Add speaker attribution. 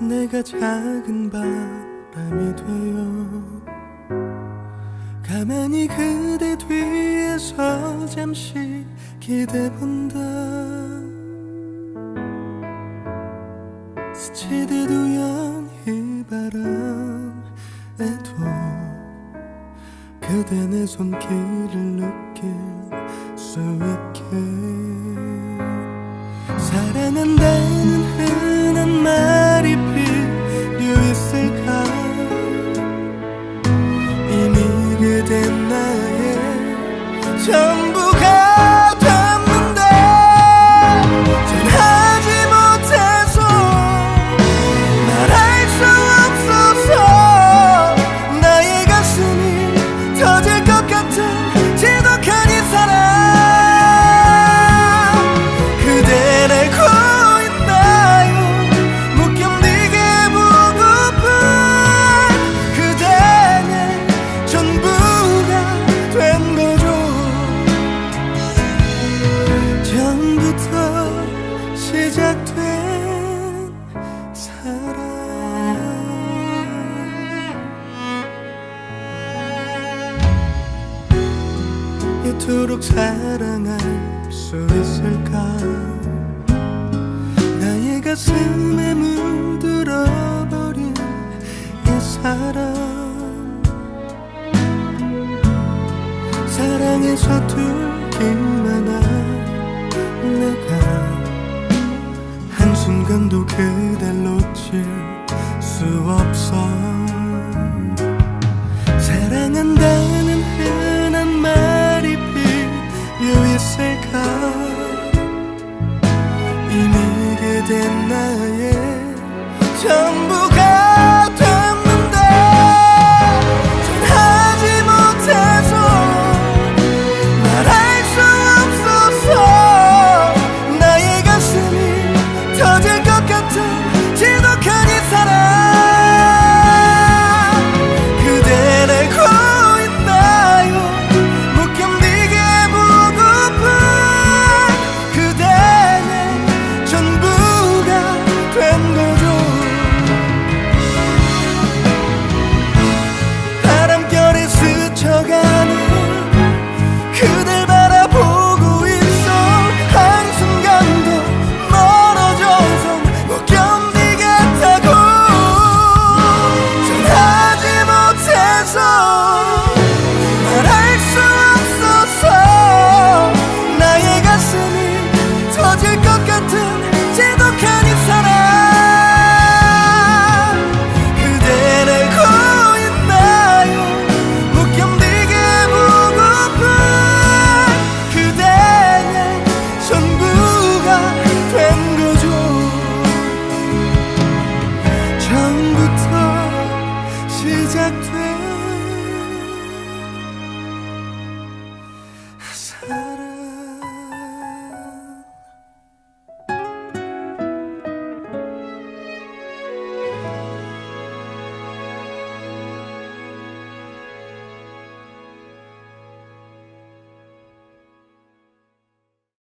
Speaker 1: 내가 작은 바람이 되어 가만히 그대 뒤에서 잠시 기대본다. 스치듯 우연히 바람에도 그대 내 손길을 느낄 수 있게. 사랑한다는 나 이토록 사랑할 수 있을까? 나의 가슴에 물들어버린 이 사랑 사랑에 서툴기만 한 내가 한순간도 그댈 놓칠